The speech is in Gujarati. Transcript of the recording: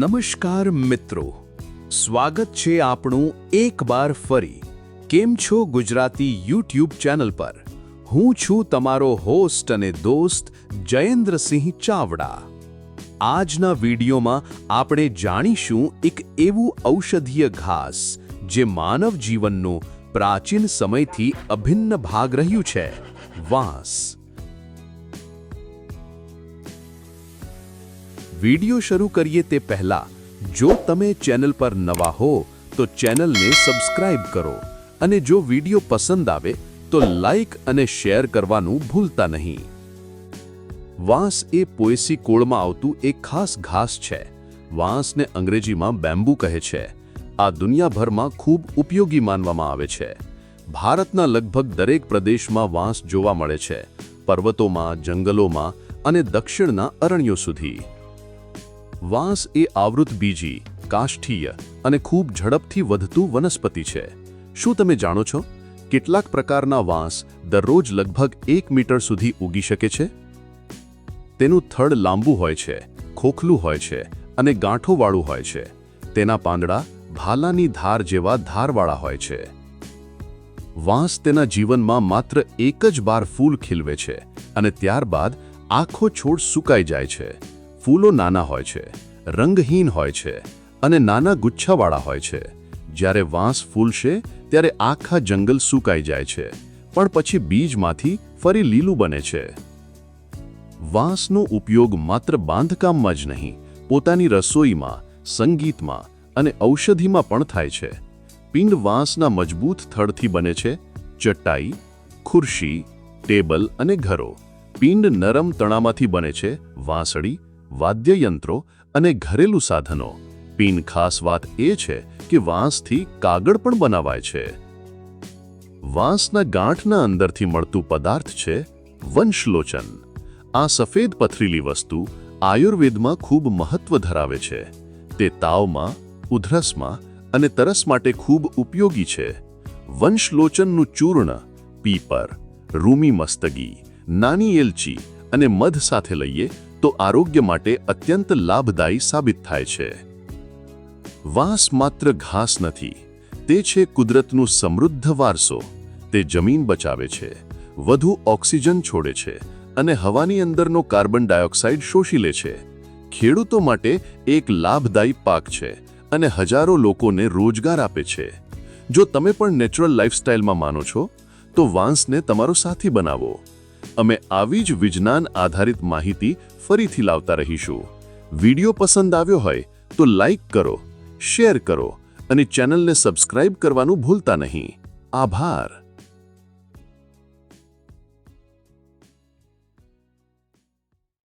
નમસ્કાર મિત્રો. સ્વાગત છે આપણું એક બાર ફરી. કેમ છો ગુજરાતી યુટ્યુબ ચેનલ પર? હું છું તમારો હોસ્ટ અને દોસ્ત જયેન્દ્રસિંહ ચાવડા. આજના વિડીયોમાં આપણે જાણીશું એક એવું ઔષધીય ઘાસ જે માનવ જીવનનો પ્રાચીન સમયથી અભિન્ન ભાગ રહ્યું છે. વાંસ. વિડિયો શરૂ કરીએ તે પહેલા, જો તમે ચેનલ પર નવા હો, તો ચેનલને સબસ્ક્રાઇબ કરો અને જો વીડિયો પસંદ આવે, તો લાઈક અને શેર કરવાનું ભૂલતા નહીં. વાંસ એ પોએસી કોળમાં આવતું એક ખાસ ઘાસ છે. વાંસને અંગ્રેજીમાં બેમ્બુ કહે છે. આ દુનિયાભરમાં ખૂબ ઉપયોગી માનવામાં આવે છે. ભારતના લગભગ દરેક પ્રદેશમાં વાંસ જોવા મળે છે. પર્વતોમાં, જંગલોમાં અને દક્ષિણના અરણ્યો સુધી. વાંસ એ આવૃત બીજી, કાષ્ઠીય અને ખૂબ ઝડપથી વધતું વનસ્પતિ છે. શું તમે જાણો છો? કેટલાક પ્રકારના વાંસ દરરોજ લગભગ એક મીટર સુધી ઉગી શકે છે? તેનું થડ લાંબુ હોય છે, ખોખલું હોય છે અને ગાંઠોવાળું હોય છે. તેના પાંદડા ભાલાની ધાર જેવા ધારવાળા હોય છે. વાંસ તેના જીવનમાં માત્ર એક જ બાર ફૂલ ખીલવે છે અને ત્યારબાદ આખો છોડ સુકાઈ જાય છે. ફૂલો નાના હોય છે, રંગહીન હોય છે અને નાના ગુચ્છાવાળા હોય છે. જ્યારે વાંસ ફૂલશે, ત્યારે આખા જંગલ સુકાઈ જાય છે, પણ પછી બીજમાંથી ફરી લીલું બને છે. વાંસનો ઉપયોગ માત્ર બાંધકામમાં જ નહીં, પોતાની રસોઈમાં, સંગીતમાં અને ઔષધિમાં પણ થાય છે. પિંડ વાંસના મજબૂત થડથી બને છે, ચટાઈ, ખુરશી, ટેબલ અને ઘરો. પિંડ નરમ તણામાંથી બને છે, વાંસળી વાદ્યયંત્રો અને ઘરેલું સાધનો. પીન ખાસ વાત એ છે કે વાંસથી કાગળ પણ બનાવાય છે. વાંસના ગાંઠના અંદરથી મળતું પદાર્થ છે વંશલોચન. આ સફેદ પથરીલી વસ્તુ આયુર્વેદમાં ખૂબ મહત્વ ધરાવે છે. તે તાવમાં, ઉધરસમાં અને તરસ માટે ખૂબ ઉપયોગી છે. વંશલોચનનું ચૂર્ણ, પીપર, રૂમી મસ્તગી નાની એલચી અને મધ સાથે લઈએ તો આરોગ્ય માટે અત્યંત લાભદાયી સાબિત થાય છે. વાંસ માત્ર ઘાસ નથી, તે છે કુદરતનું સમૃદ્ધ વારસો. તે જમીન બચાવે છે, વધુ ઓક્સિજન છોડે છે અને હવાની અંદરનો કાર્બન ડાયોક્સાઇડ શોષી લે છે. ખેડૂતો માટે એક લાભદાયી પાક છે અને હજારો લોકોને રોજગાર આપે છે. જો તમે પણ નેચરલ લાઇફસ્ટાઇલમાં માનો છો, તો વાંસને તમારો સાથી બનાવો. અમે આવી જ વિજ્ઞાન આધારિત માહિતી ફરીથી લાવતા રહીશું. વીડિયો પસંદ આવ્યો હોય તો લાઈક કરો, શેર કરો અને ચેનલને સબસ્ક્રાઇબ કરવાનું ભૂલતા નહીં. આભાર.